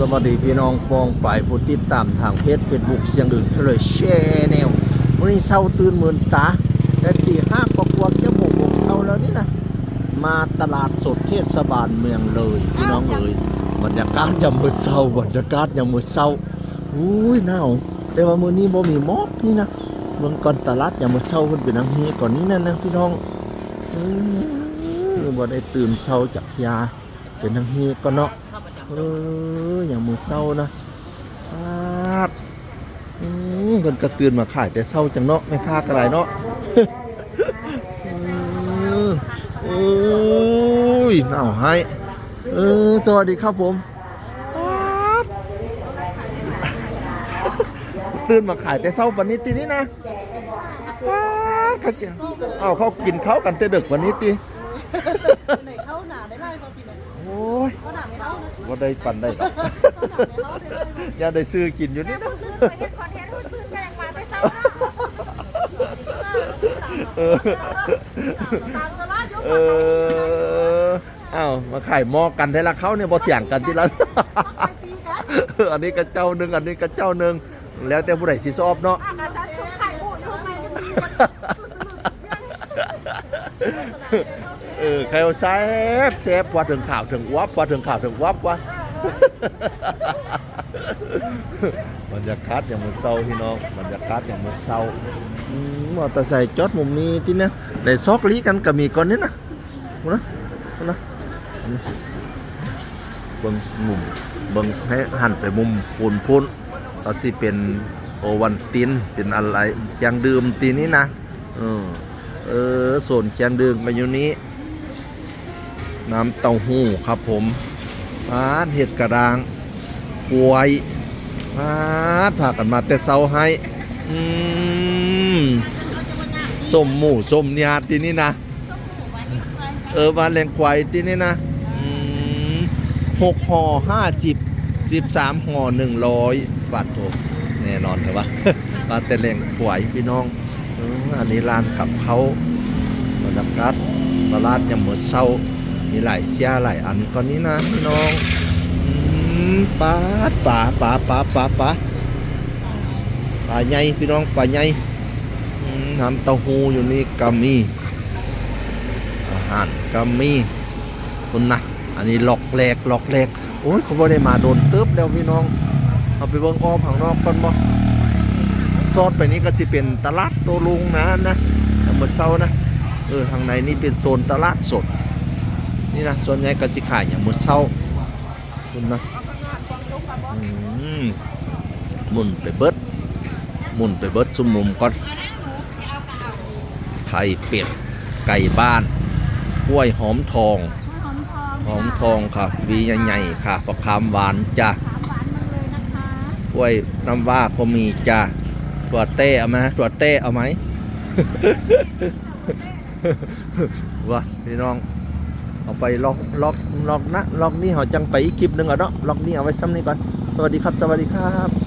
สวัสดีพี่น้องปองฝ่ายผู้ติดตามทางเพจเฟซบุ๊กเสียงดึงเทเลแชแนลวันนี้เช้าตื่นเหมือนตาแต่ตีห้ากว่าจะหกโมงเช้าแล้วนี่นะมาตลาดสดเทศบาลเมืองเลยพี่น้องเอ๋ยบรรยากาศยามมื้อเช้าบรรยากาศยามมื้อเช้าอุ้ยหนาวแต่ว่ามื้อนี้บ่มีหมอกนี่นะเมืองก่อนตลาดยามมื้อเช้าเพิ่นเป็นทางนี้ก่อนนี้นั่นนะพี่น้องอือบ่ได้ตื่นเช้าจากยาเป็นทางนี้ก็เนาะ เอออย่างมือเศร้านะปาดอืมเพิ่นก็ตื่นมาขายแต่เศร้าจังเนาะไม่พากอะไรเนาะเออโอ้ยหนาให้เออสวัสดีครับผมตื่นมาขายแต่เศร้าวันนี้ตีนี้นะเขาจะเอาเขากินเขาวกันแต่ดึกวันนี้ตี ยเข้าหนาไม่เข้านะว่าได้ปันได้เข้าหนาไม่เข้าได้ไล่พออย่าได้ซื้อกินอยู่นี่นะเออตามตลาดยกเอออ้าวมาขายหม้อกันได้ละเขาเนี่ยบ่เถียงกันที่ละไปตีกันอันนี้ก็เจ้าหนึ่งอันนี้ก็เจ้าหนึ่งแล้วแต่ผู้ใดสิชอบเนาะ เออใครเอาแซ่บแซ่บว่าถึงข่าวถึงวับว่าถึงข่าวถึงวับว่าบรรยากาศอย่างมือเศร้าพี่น้องบรรยากาศอย่างมือเศร้ามอเตอร์ไซค์จอดมุมนี้ที่เนี่ยในซอกลีกันก็มีก่อนนี้นะนะนะเบิ่งมุมเบิ่งให้หันไปมุมปูนพุนก็สิเป็นโอวันตินเป็นอะไรเคียงดื่มตีนี้นะเออ เออส่วนเคียงดื่มมาอยู่นี้ น้ำเต้าหู้ครับผมร้านเห็ดกระดางกล้วยร้านพากันมาแต่เช้าให้อืมส้มหมูส้มเนียดที่นี่นะเออบ้านแรงควายที่นี่นะหกห่อห้าสิบสิบสามห่อหนึ่งร้อยบาทโถแน่นอนเลยวะบ้าแต่แรงควายพี่น้อง อันนี้ร้านกับเขาบรรยากาศตลาดยามมื้อเช้า มีหลายเสียหลายอันก่อนนี้นะพี่น้องปลาปลาปลาปลาปลาปลาปลาใหญ่พี่น้องปลาใหญ่น้ำเต้าหู้อยู่นี่ก็มีอาหารก็มีคุณนะอันนี้หลอกแหลกหลอกแหลกโอ้ยเขาบ่ได้มาโดนเติบแล้วพี่น้อง เอาไปเบิ่งอ้อมข้างนอกก่อนบ่ ซอดไปนี้ก็สิเป็นตลาดโตลุงนะนะแต่เมื่อเช้านะเออทางในนี่เป็นโซนตลาดสด นี่นะส่วนใหญ่ก็สิขายอย่างมื้อเช้าคุณนะอืมหมุนไปเบิดหมุนไปเบิดซุมมุมก่อนไข่เป็ดไก่บ้านกล้วยหอมทองหอมทองหอมทองค่ะวีใหญ่ๆค่ะประคามหวานจ้ะถามหวานมันเลยนะคะกล้วยน้ำว่าก็มีจ้ะ ตรวเต้เอาไหมตรวเต้เอาไหมว่าพี่น้อง เอาไปล็อกล็อกล็อกนะล็อกนี่เขาจังไปอีกคลิปหนึ่งอะเนาะล็อกนี่เอาไว้ซ้ำนี่ก่อน สวัสดีครับ สวัสดีครับ